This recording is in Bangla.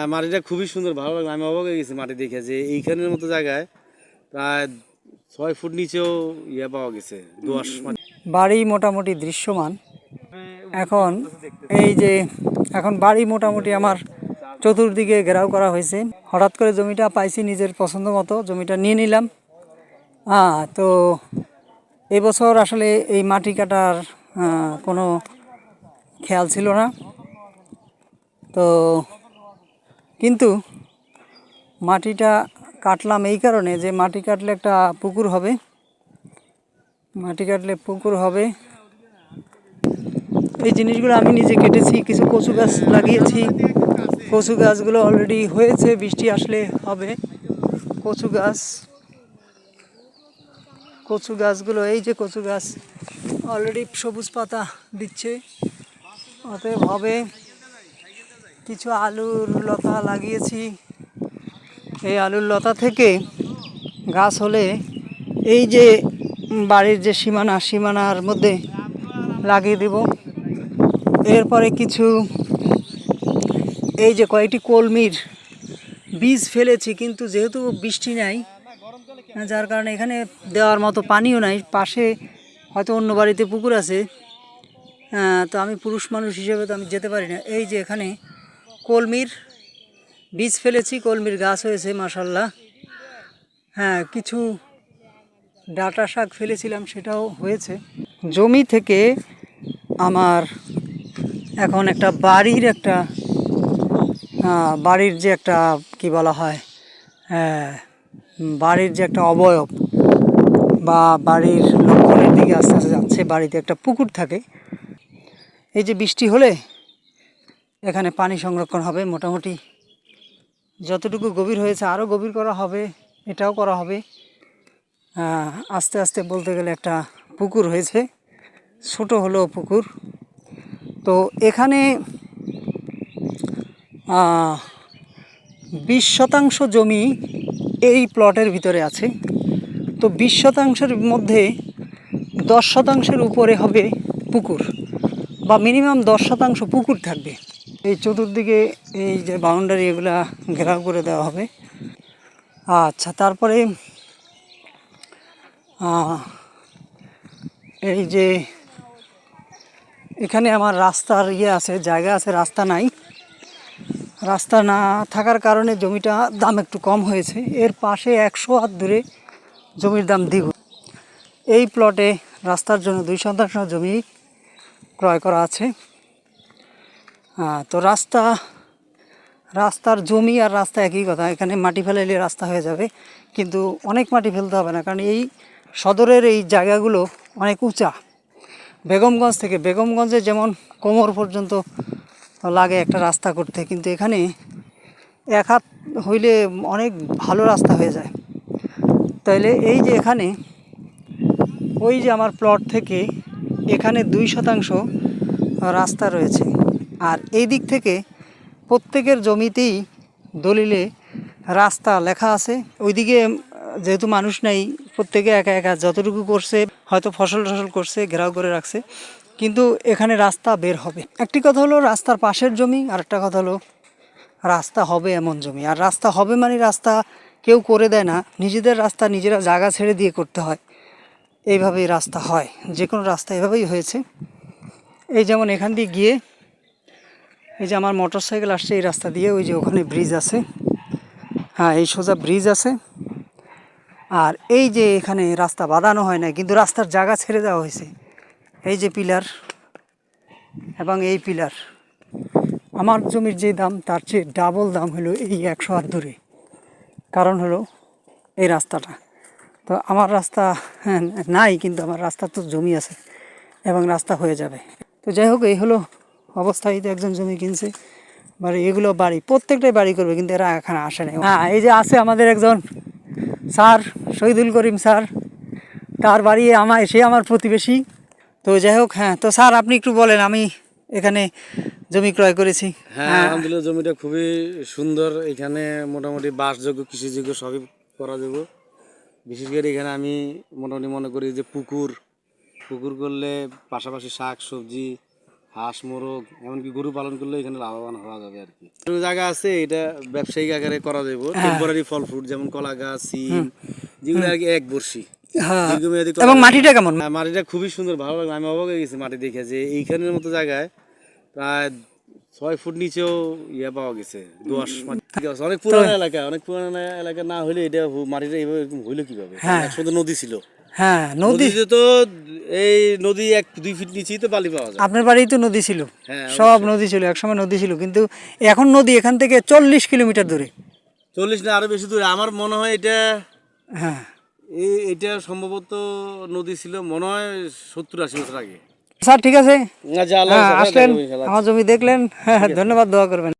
আর মাটিটা খুবই সুন্দর, ভালো লাগল। আমি অবাক হয়ে গেছি মাটি দেখে যে এইখানের মতো জায়গায় প্রায় ছয় ফুট নিচেও ইয়ে পাওয়া গেছে দোয়াশ বাড়ি মোটামুটি দৃশ্যমান। এখন এই যে, এখন বাড়ি মোটামুটি আমার চতুর্দিকে ঘেরাও করা হয়েছে। হঠাৎ করে জমিটা পাইছি নিজের পছন্দ মতো, জমিটা নিয়ে নিলাম। হ্যাঁ তো এবছর আসলে এই মাটি কাটার কোনো খেয়াল ছিল না। তো কিন্তু মাটিটা কাটলাম এই কারণে যে মাটি কাটলে একটা পুকুর হবে। মাটি কাটলে পুকুর হবে। এই জিনিসগুলো আমি নিজে কেটেছি, কিছু কচু গাছ লাগিয়েছি। কচু গাছগুলো অলরেডি হয়েছে, বৃষ্টি আসলে হবে। কচু গাছ, কচু গাছগুলো, এই যে কচু গাছ অলরেডি সবুজ পাতা দিচ্ছে। অতএব হবে। কিছু আলুর লতা লাগিয়েছি। এই আলুর লতা থেকে গাছ হলে এই যে বাড়ির যে সীমানা, সীমানার মধ্যে লাগিয়ে দেব। এরপরে কিছু এই যে কয়েকটি কলমির বীজ ফেলেছি, কিন্তু যেহেতু বৃষ্টি নাই, যার কারণে এখানে দেওয়ার মতো পানিও নাই। পাশে হয়তো অন্য বাড়িতে পুকুর আছে। তো আমি পুরুষ মানুষ হিসেবে তো আমি যেতে পারি না। এই যে এখানে কলমির বীজ ফেলেছি, কলমির গাছ হয়েছে মাসাল্লাহ হ্যাঁ কিছু ডাটা শাক ফেলেছিলাম, সেটাও হয়েছে। জমি থেকে আমার এখন একটা বাড়ির একটা বাড়ির যে একটা, কি বলা হয় বাড়ির যে একটা অবয়ব বা বাড়ির লক্ষণের দিকে আস্তে আস্তে যাচ্ছে, বাড়িতে একটা পুকুর থাকে। এই যে বৃষ্টি হলে এখানে পানি সংরক্ষণ হবে মোটামুটি। যতটুকু গভীর হয়েছে আরও গভীর করা হবে, এটাও করা হবে। আস্তে আস্তে বলতে গেলে একটা পুকুর হয়েছে, ছোট হলো পুকুর। তো এখানে বিশ শতাংশ জমি এই প্লটের ভিতরে আছে। তো বিশ শতাংশের মধ্যে দশ শতাংশের উপরে হবে পুকুর, বা মিনিমাম দশ শতাংশ পুকুর থাকবে। এই চতুর্দিকে এই যে বাউন্ডারি এগুলা ঘেরাও করে দেওয়া হবে। আচ্ছা তারপরে এই যে এখানে আমার রাস্তার ইয়ে আছে, জায়গা আছে, রাস্তা নাই। রাস্তা না থাকার কারণে জমিটা দাম একটু কম হয়েছে। এর পাশে একশো হাত দূরে জমির দাম দ্বিগুণ। এই প্লটে রাস্তার জন্য দুই শতাংশ জমি ক্রয় করা আছে। তো রাস্তা, রাস্তার জমি আর রাস্তা একই কথা। এখানে মাটি ফেলাইলে রাস্তা হয়ে যাবে, কিন্তু অনেক মাটি ফেলতে হবে না, কারণ এই সদরের এই জায়গাগুলো অনেক উঁচা। বেগমগঞ্জ থেকে, বেগমগঞ্জে যেমন কোমর পর্যন্ত লাগে একটা রাস্তা করতে, কিন্তু এখানে এক হাত হইলে অনেক ভালো রাস্তা হয়ে যায়। তাইলে এই যে এখানে, ওই যে আমার প্লট থেকে এখানে দুই শতাংশ রাস্তা রয়েছে। আর এই দিক থেকে প্রত্যেকের জমিতেই দলিলে রাস্তা লেখা আছে। ওইদিকে যেহেতু মানুষ নাই, প্রত্যেকে একা একা যতটুকু করছে, হয়তো ফসল টসল করছে, ঘেরাও করে রাখছে। কিন্তু এখানে রাস্তা বের হবে। একটি কথা হলো রাস্তার পাশের জমি আর একটা কথা হলো রাস্তা হবে এমন জমি। আর রাস্তা হবে মানে রাস্তা কেউ করে দেয় না, নিজেদের রাস্তা নিজেরা জায়গা ছেড়ে দিয়ে করতে হয়। এইভাবেই রাস্তা হয়। যে কোনো রাস্তা এভাবেই হয়েছে। এই যেমন এখান দিয়ে গিয়ে এই যে আমার মোটর সাইকেল আসছে এই রাস্তা দিয়ে ওই যে ওখানে ব্রিজ আছে। হ্যাঁ এই সোজা ব্রিজ আছে। আর এই যে এখানে রাস্তা বাঁধানো হয় না কিন্তু রাস্তার জায়গা ছেড়ে দেওয়া হয়েছে। এই যে পিলার এবং এই পিলার। আমার জমির যে দাম তার চেয়ে ডাবল দাম হলো এই একশো হাত দূরে কারণ হলো এই রাস্তাটা। তো আমার রাস্তা হ্যাঁ, নাই কিন্তু আমার রাস্তা তো জমি আছে এবং রাস্তা হয়ে যাবে। তো যাই হোক এই হলো অবস্থা এই তো একজন জমি কিনছে। বাড়ি এগুলো বাড়ি প্রত্যেকটাই বাড়ি করবে কিন্তু এরা এখানে আসে না হ্যাঁ এই যে আছে আমাদের একজন স্যার শহীদুল করিম স্যার। তার বাড়ি আমার সে আমার প্রতিবেশী। তো যাই হোক হ্যাঁ তো স্যার আপনি একটু বলেন আমি এখানে জমি ক্রয় করেছি। হ্যাঁ। আলহামদুলিল্লাহ জমিটা খুবই সুন্দর। এখানে মোটামুটি বাসযোগ্য কৃষিযোগ্য সবই করা যাবে। বিশেষ করে এখানে আমি মোটামুটি মনে করি যে পুকুর পুকুর করলে পাশাপাশি শাক সবজি হাঁস মোরগ এমনকি গরু পালন করলে এখানে লাভবান হওয়া যাবে আর কি। জায়গা আছে? এটা ব্যবসায়িক আকারে করা যাবে টেম্পোরারি ফল ফ্রুট যেমন কলা গাছ সিম যেগুলো আর কি এক বর্ষি। হ্যাঁ। এবং মাটিটা কেমন? হ্যাঁ, মাটিটা খুবই সুন্দর ভালো লাগল। আমি অবাক হয়ে গেছি মাটি দেখে যে এইখানের মতো জায়গায় প্রায় ছয় ফুট নিচেও ইয়ে পাওয়া গেছে দোয়াশ মাটি। অনেক পুরানো এলাকা অনেক পুরানো এলাকা না হলে এটা মাটিটা এইভাবে হইল কীভাবে? হ্যাঁ। একসাথে নদী ছিল। হ্যাঁ নদী তো এই নদী এক দুই ফিট নিচেই তো বালি পাওয়া যায়। আপনার বাড়িই তো নদী ছিল? হ্যাঁ সব নদী ছিল একসময় নদী ছিল কিন্তু এখন নদী এখান থেকে চল্লিশ কিলোমিটার দূরে। চল্লিশ না আরও বেশি দূরে। আমার মনে হয় এটা হ্যাঁ। এই এটা সম্ভবত নদী ছিল মনে হয় সত্তর আশি বছর আগে। স্যার ঠিক আছে? হ্যাঁ আসলেন আমার জমি দেখলেন। হ্যাঁ ধন্যবাদ দোয়া করবেন।